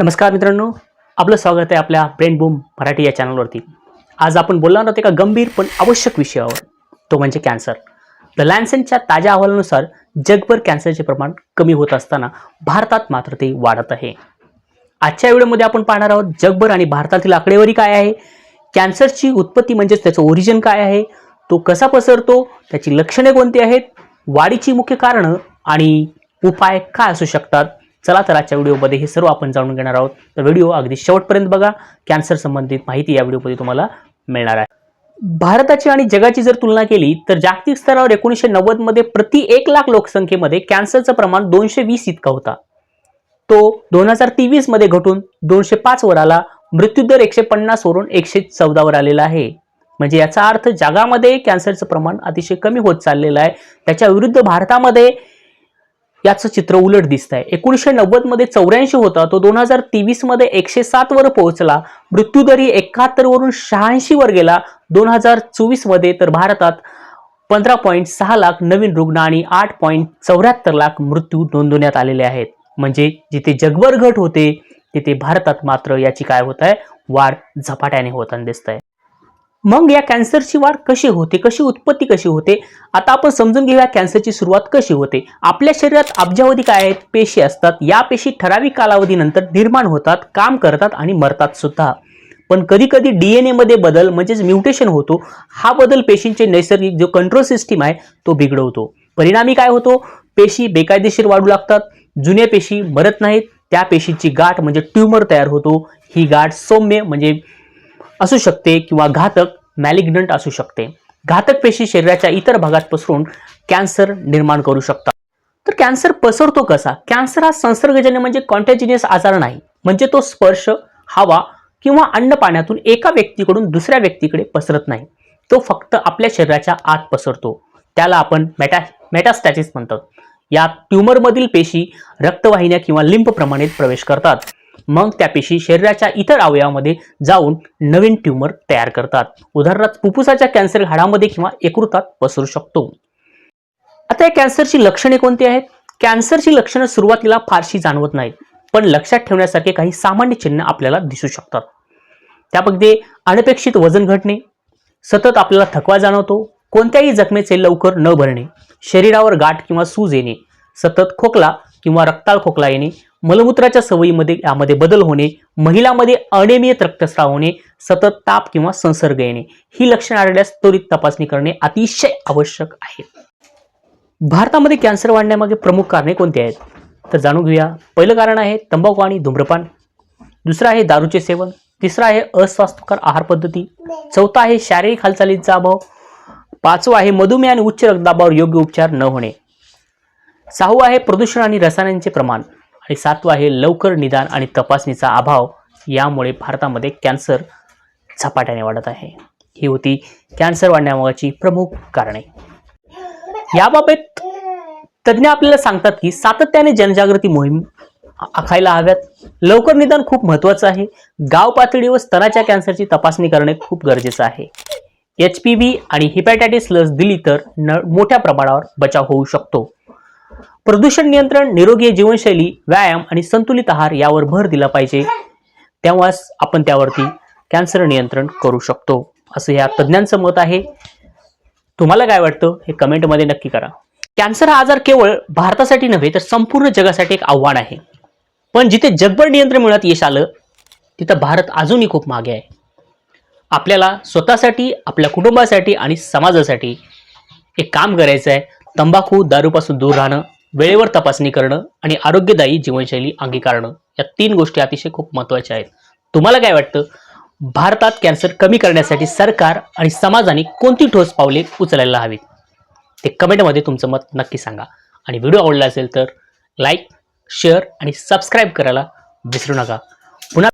नमस्कार मित्रांनो आपलं स्वागत आहे आपल्या ब्रेन बूम मराठी या चॅनलवरती. आज आपण बोलणार आहोत एका गंभीर पण आवश्यक विषयावर तो म्हणजे कॅन्सर. द लॅन्सेनच्या ताज्या अहवालानुसार जगभर कॅन्सरचे प्रमाण कमी होत असताना भारतात मात्र ते वाढत आहे. आजच्या व्हिडिओमध्ये आपण पाहणार आहोत जगभर आणि भारतातील आकडेवारी काय आहे कॅन्सरची उत्पत्ती म्हणजेच त्याचं ओरिजिन काय आहे तो कसा पसरतो त्याची लक्षणे कोणती आहेत वाढीची मुख्य कारणं आणि उपाय काय असू शकतात चला तर आजच्या व्हिडिओमध्ये हे सर्व आपण जाणून घेणार आहोत. तर व्हिडिओ अगदी शेवटपर्यंत बघा. कॅन्सर संबंधित माहिती या व्हिडिओमध्ये तुम्हाला मिळणार आहे. भारताची आणि जगाची जर तुलना केली तर जागतिक स्तरावर एकोणीसशे नव्वदमध्ये प्रति एक लाख लोकसंख्येमध्ये कॅन्सरचं प्रमाण दोनशे वीस इतका होता. तो दोन हजार तेवीसमध्ये घटून दोनशे पाच वर आला. मृत्यूदर एकशे पन्नास वरून एकशे चौदावर आलेला आहे. म्हणजे याचा अर्थ जगामध्ये कॅन्सरचं प्रमाण अतिशय कमी होत चाललेलं आहे. त्याच्या विरुद्ध भारतामध्ये याचं चित्र उलट दिसत आहे एकोणीसशे नव्वदमध्ये चौऱ्याऐंशी होता तो दोन हजार तेवीसमध्ये एकशे सात वर पोहोचला. मृत्यूदरी एकाहत्तर वरून शहाऐंशी वर गेला. दोन हजार चोवीसमध्ये तर भारतात पंधरा पॉईंट सहा लाख नवीन रुग्ण आणि आठ पॉईंट चौऱ्याहत्तर लाख मृत्यू नोंदवण्यात आलेले आहेत. म्हणजे जिथे जगभर घट होते तिथे भारतात मात्र याची काय होत आहे? वाढ झपाट्याने होताना दिसत आहे. मग या कॅन्सरची वाढ कशी होते कशी उत्पत्ती कशी होते? आता आपण समजून घेऊया कॅन्सरची सुरुवात कशी होते. आपल्या शरीरात अब्जावधी काय आहेत? पेशी असतात. या पेशी ठराविक कालावधीनंतर निर्माण होतात काम करतात आणि मरतात सुद्धा. पण कधी कधी एन एमध्ये बदल म्हणजेच म्युटेशन होतो हा बदल पेशींचे नैसर्गिक जो कंट्रोल सिस्टीम आहे तो बिघडवतो. परिणामी काय होतो? पेशी बेकायदेशीर वाढू लागतात. जुन्या पेशी मरत नाहीत. त्या पेशीची गाठ म्हणजे ट्यूमर तयार होतो. ही गाठ सौम्य म्हणजे असू शकते किंवा घातक मॅलिग्नंट असू शकते. घातक पेशी शरीराच्या इतर भागात पसरून कॅन्सर निर्माण करू शकतात. तर कॅन्सर पसरतो कसा? कॅन्सर हा संसर्गजन्य म्हणजे कॉन्टॅजिनियस आजार नाही. म्हणजे तो स्पर्श हवा किंवा अन्न पाण्यातून एका व्यक्तीकडून दुसऱ्या व्यक्तीकडे पसरत नाही. तो फक्त आपल्या शरीराच्या आत पसरतो. त्याला आपण मेटा मेटास्टॅटिस म्हणतात. या ट्यूमरमधील पेशी रक्तवाहिन्या किंवा लिंब प्रमाणित प्रवेश करतात. मग त्या पेशी शरीराच्या इतर अवयवामध्ये जाऊन नवीन ट्यूमर तयार करतात. उदाहरणार्थ फुफ्फुसाच्या कॅन्सर हाडामध्ये किंवा यकृतात पसरू शकतो. आता या कॅन्सरची लक्षणे कोणती आहेत? कॅन्सरची लक्षणं सुरुवातीला फारशी जाणवत नाहीत पण लक्षात ठेवण्यासारखे काही सामान्य चिन्ह आपल्याला दिसू शकतात. त्यामध्ये अनपेक्षित वजन घटणे सतत आपल्याला थकवा जाणवतो कोणत्याही जखमेचे लवकर न भरणे शरीरावर गाठ किंवा सूज येणे सतत खोकला किंवा रक्ताळ खोकला येणे मलमूत्राच्या सवयीमध्ये यामध्ये बदल होणे महिलामध्ये अनियमित रक्तस्राव होणे सतत ताप किंवा संसर्ग येणे ही लक्षणे आढळल्यास त्वरित तपासणी करणे अतिशय आवश्यक आहे. भारतामध्ये कॅन्सर वाढण्यामागे प्रमुख कारणे कोणती आहेत? तर जाणून घेऊया. पहिलं कारण आहे तंबाखू आणि धूम्रपान. दुसरं आहे दारूचे सेवन. तिसरं आहे अस्वास्थ्यकर आहार पद्धती. चौथा आहे शारीरिक हालचालींचा अभाव. पाचवं आहे मधुमेह आणि उच्च रक्तदाबावर योग्य उपचार न होणे. सहावं आहे प्रदूषण आणि रसायनांचे प्रमाण. आणि सातवं आहे लवकर निदान आणि तपासणीचा अभाव. यामुळे भारतामध्ये कॅन्सर झपाट्याने वाढत आहे. ही होती कॅन्सर वाढण्यामागची प्रमुख कारणे. याबाबत तज्ज्ञ आपल्याला सांगतात की सातत्याने जनजागृती मोहीम आखायला हव्यात. लवकर निदान खूप महत्त्वाचं आहे. गाव पातळीवर स्तनाच्या कॅन्सरची तपासणी करणे खूप गरजेचं आहे. एच पी व्ही आणि हिपॅटायटिस लस दिली तर न मोठ्या प्रमाणावर बचाव होऊ शकतो. प्रदूषण नियंत्रण निरोगी जीवनशैली व्यायाम आणि संतुलित आहार यावर भर दिला पाहिजे. तेव्हाच आपण त्यावरती कॅन्सर नियंत्रण करू शकतो. असं या तज्ज्ञांचं मत आहे. तुम्हाला काय वाटतं? हे कमेंटमध्ये नक्की करा. कॅन्सर हा आजार केवळ भारतासाठी नव्हे तर संपूर्ण जगासाठी एक आव्हान आहे. पण जिथे जगभर नियंत्रण मिळत यश आलं तिथं भारत अजूनही खूप मागे आहे. आपल्याला स्वतःसाठी आपल्या कुटुंबासाठी आणि समाजासाठी एक काम करायचं आहे तंबाखू दारूपासून दूर राहणं वेळेवर तपासणी करणं आणि आरोग्यदायी जीवनशैली अंगीकारणं या तीन गोष्टी अतिशय खूप महत्त्वाच्या आहेत. तुम्हाला काय वाटतं? भारतात कॅन्सर कमी करण्यासाठी सरकार आणि समाजाने कोणती ठोस पावले उचलायला हवीत? ते कमेंटमध्ये तुमचं मत नक्की सांगा. आणि व्हिडिओ आवडला असेल तर लाईक शेअर आणि सबस्क्राईब करायला विसरू नका. पुन्हा